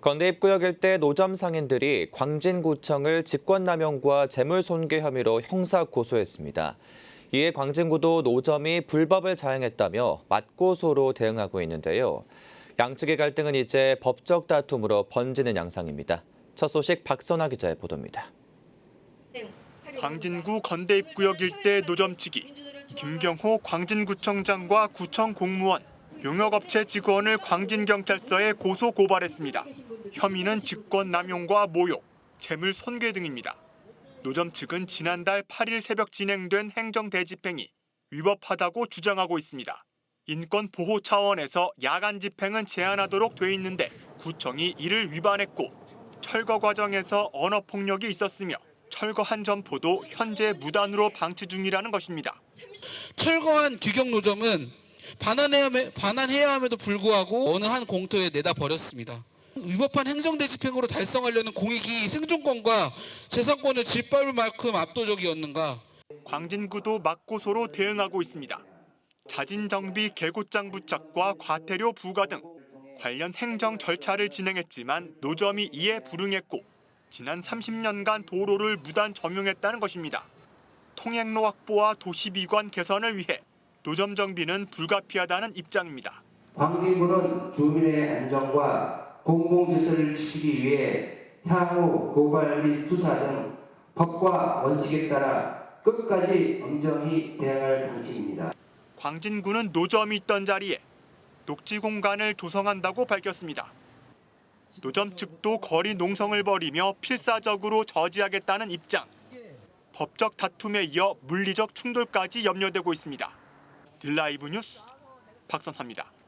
건대입구역 일 대 노점 상인들이 광진구청을 직권남용과 재물손괴 혐의로 형사 고소했습니다. 이에 광진구도 노점이 불법을 자행했다며 맞고소로 대응하고 있는데요. 양측의 갈등은 이제 법적 다툼으로 번지는 양상입니다. 첫 소식 박선아 기자의 보도입니다. 광진구 건대입구역 일대 노점 측이 김경호 광진구청장과 구청 공무원, 용역업체 직원을 광진경찰서에 고소 고발했습니다. 혐의는 직권남용과 모욕, 재물 손괴 등입니다. 노점 측은 지난달 8일 새벽 진행된 행정대집행이 위법하다고 주장하고 있습니다. 인권 보호 차원에서 야간 집행은 제한하도록 돼 있는데 구청이 이를 위반했고 철거 과정에서 언어 폭력이 있었으며 철거한 점포도 현재 무단으로 방치 중이라는 것입니다. 철거한 규격 노점은 반환해야, 함에- 반환해야 함에도 불구하고 어느 한 공터에 내다 버렸습니다. 위법한 행정대 집행으로 달성하려는 공익이 생존권과 재산권을 짓밟을 만큼 압도적이었는가? 광진구도 맞고소로 대응하고 있습니다. 자진 정비 개고장 부착과 과태료 부과 등 관련 행정 절차를 진행했지만 노점이 이에 불응했고 지난 30년간 도로를 무단 점용했다는 것입니다. 통행로 확보와 도시비관 개선을 위해 노점 정비는 불가피하다는 입장입니다. 광진구는 주민의 안전과 공공질서를 지키기 위해 향후 고발 및 수사 등 법과 원칙에 따라 끝까지 엄정히 대응할 방침입니다. 광진구는 노점이 있던 자리에 녹지 공간을 조성한다고 밝혔습니다. 노점 측도 거리 농성을 벌이며 필사적으로 저지하겠다는 입장. 법적 다툼에 이어 물리적 충돌까지 염려되고 있습니다. 딜라이브 뉴스 박선화입니다.